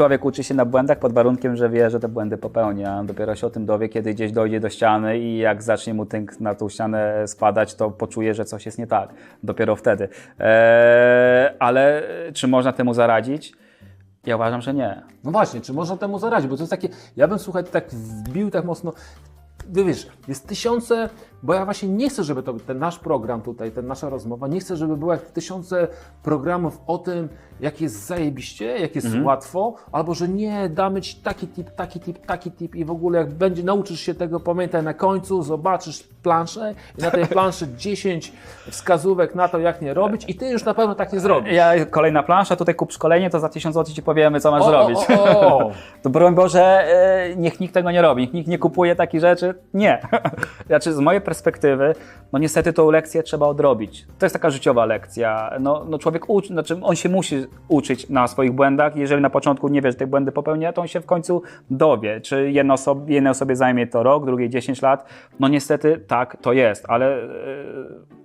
człowiek uczy się na błędach pod warunkiem, że wie, że te błędy popełnia. Dopiero się o tym dowie, kiedy gdzieś dojdzie do ściany i jak zacznie mu tynk na tą ścianę spadać, to poczuje, że coś jest nie tak. Dopiero wtedy. Eee, ale czy można temu zaradzić? Ja uważam, że nie. No właśnie, czy można temu zaradzić? Bo to jest takie, ja bym słuchaj, tak wbił tak mocno. Ty wiesz, jest tysiące, bo ja właśnie nie chcę, żeby to ten nasz program tutaj, ten nasza rozmowa, nie chcę, żeby było jak tysiące programów o tym, jak jest zajebiście, jak jest łatwo, albo że nie, damy ci taki tip, taki tip, taki tip i w ogóle jak będzie, nauczysz się tego, pamiętaj na końcu, zobaczysz planszę i na tej planszy 10 wskazówek na to, jak nie robić i ty już na pewno tak nie zrobisz. Ja, kolejna plansza, tutaj kup szkolenie, to za 1000 zł ci powiemy, co masz O, o, zrobić. o, o. To broń Boże, e, niech nikt tego nie robi, niech nikt nie kupuje takich rzeczy. Nie. Znaczy, z mojej perspektywy, no niestety tą lekcję trzeba odrobić. To jest taka życiowa lekcja. No, no człowiek uczy, znaczy on się musi uczyć na swoich błędach. Jeżeli na początku nie wie, że te błędy popełnia, to on się w końcu dowie. Czy jedno oso- jednej osobie zajmie to rok, drugiej 10 lat. No niestety tak to jest, ale e,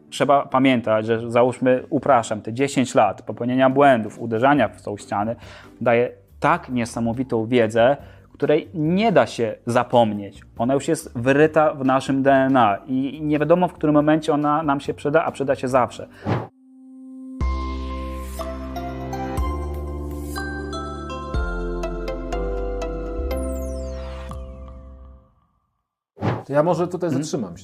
trzeba pamiętać, że załóżmy, upraszam, te 10 lat popełnienia błędów, uderzania w tą ścianę daje tak niesamowitą wiedzę, której nie da się zapomnieć. Ona już jest wyryta w naszym DNA i nie wiadomo, w którym momencie ona nam się przyda, a przyda się zawsze. To ja może tutaj zatrzymam się.